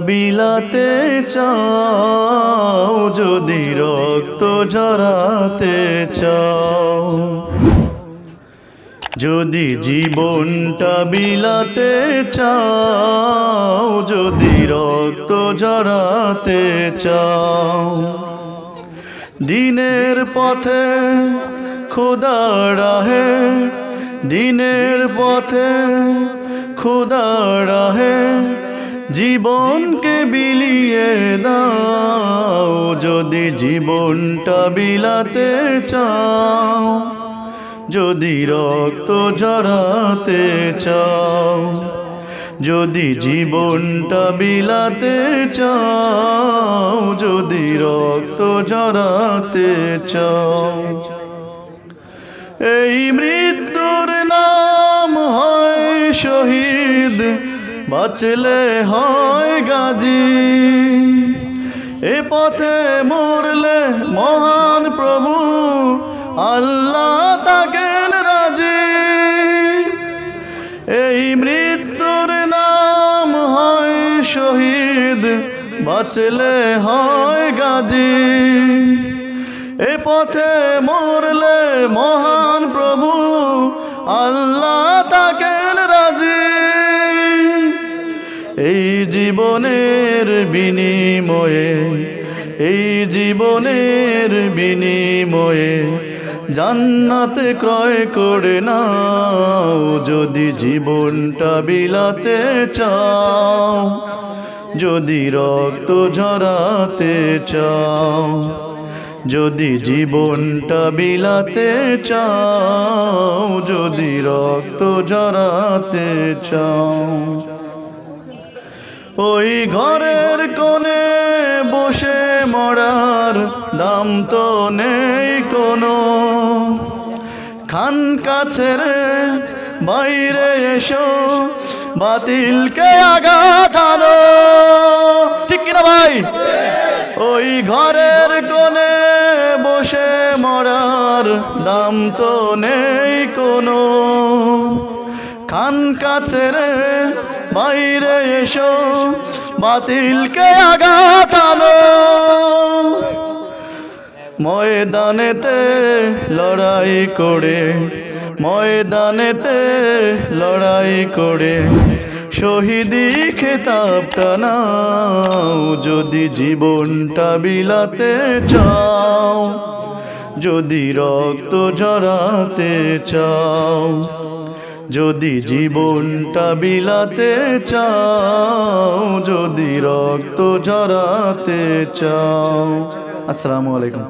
বিলাতে চাও, যদি রক্ত ঝরাতে চাও। যদি জীবনটা বিলাতে চাও, যদি রক্ত ঝরাতে চাও। দিনের পথে খোদা রাহে, দিনের পথে খোদা রাহে জীবনকে বিলিয়ে দাও যদি জীবনটা বিলাতে চাও যদি রক্ত জড়াতে চাও যদি জীবনটা বিলাতে চাও যদি রক্ত জড়াতে চাও। এই মৃত্যুর নাম হয় শহীদ বাঁচলে হয় গাজী। এ পথে মরলে মহান প্রভু, আল্লাহ তাকেন রাজি। এই মৃত্যুর নাম হয় শহীদ, বাঁচলে হয় গাজী। এ পথে মরলে মহান প্রভু, আল্লাহ রাজি এই জীবনের বিনিময়ে, এই জীবনের বিনিময়ে জান্নাত ক্রয় করে নাও, যদি জীবনটা বিলাতে চাও, যদি রক্ত ঝরাতে চাও, যদি জীবনটা বিলাতে চাও, যদি রক্ত জড়াতে চাও। ওই ঘরের কোণে বসে মরার দাম তো নেই কোনো। খান কাছে রে, বাইরে এসো, বাতিলকে আঘাত আনো। ঠিক কিনা ভাই? ওই ঘরের কোণে বসে মরার দাম তো নেই কোনো। খান কাছে রে, বাইরে এসো, বাতিলকে আঘাত আনো ময়দানেতে লড়াই করে, ময়দানেতে লড়াই করে, শহীদি খেতাবটা নাও যদি জীবনটা বিলাতে চাও, যদি রক্ত জড়াতে চাও যদি জীবনটা বিলাতে চাও যদি রক্ত জড়াতে চাও। আসসালামু আলাইকুম।